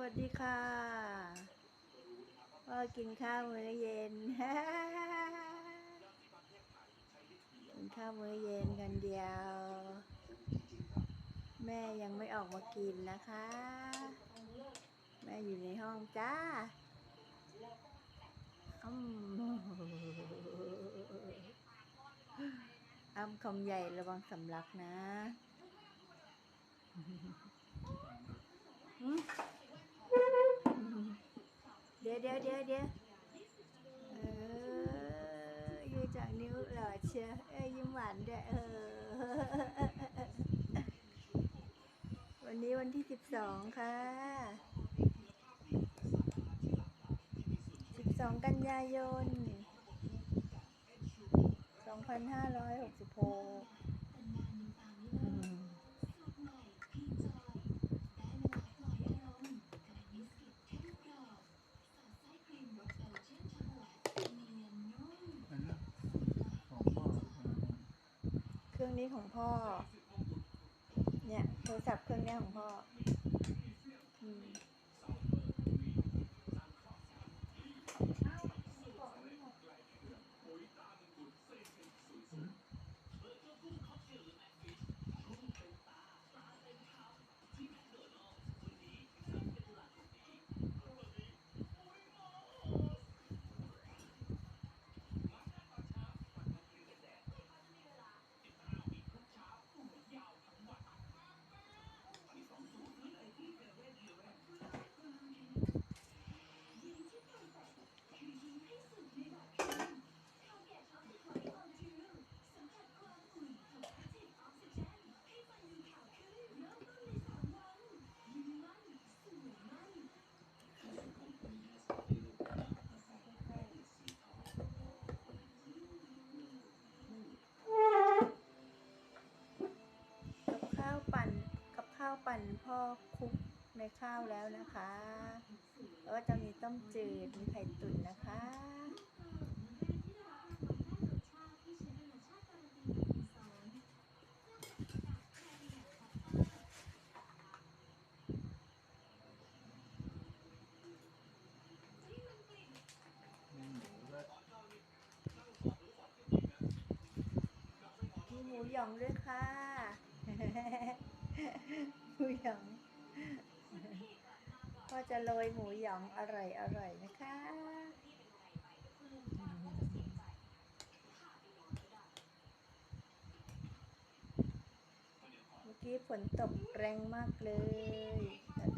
วัสดีค่ะพ่อกินข้าวมื้อเย็นกินข้าวมื้อเย็นกันเดียว แม่ยังไม่ออกมากินนะคะ แม่อยู่ในห้องจ้าอืมอ้ำคำใหญ่ระวังสำลักนะหืม เดี๋ยวเดี๋ยวเดี๋ยวเดี๋ยวเอออยู่จากนิ้วหล่อเชียเอ้ยยิ้มหวานด้วยเออ วันนี้วันที่สิบสองค่ะสิบสองกันยายนสองพันห้าร้อยหกสิบหกอันนั้นของพ่อ เครื่อง นี้ของพ่อ เนี่ยโทรศัพท์เครื่องนี้ของพ่อ อืมกับข้าวปั่นกับข้าว ปั่นพ่อคลุกในข้าวแล้วนะคะแล้วก็จะมีต้มจืด มีไข่ตุ๋นนะคะมีหมูด้วยมีหมูหยองด้วยค่ะห มูหยองพ่อจะโรยหมูหยองอร่อยอร่อยนะคะเมื่อกี้ฝนตกแรงมากเลยแต่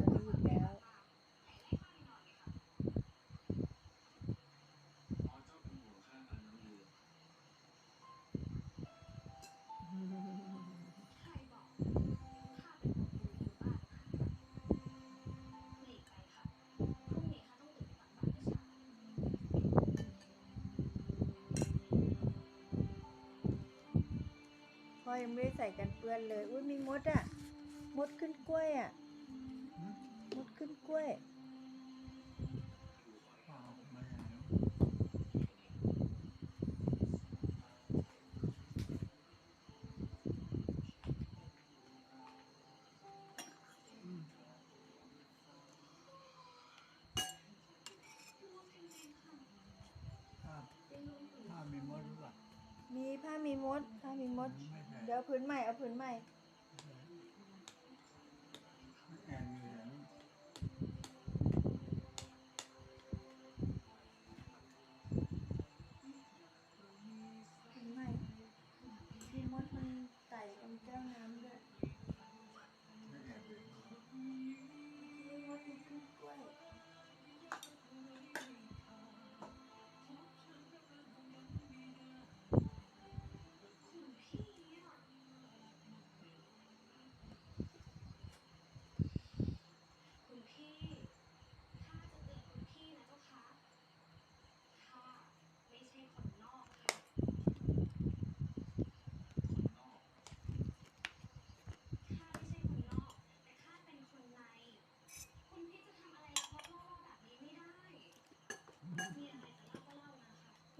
อยังไม่ได้ใส่กันเปื้อนเลย อุ้ยมีมดอะ มดขึ้นกล้วยอะหืมมดขึ้นกล้วย พ่อเอามาอย่างนี้ ถ้าถ้ามีมดหรือเปล่า มีผ้ามีมดผ้ามีมด เดี๋ยวผืนใหม่เอาผืนใหม่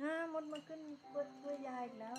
อ่ามดมาขึ้นกล้วยกล้วยยายอีกแล้ว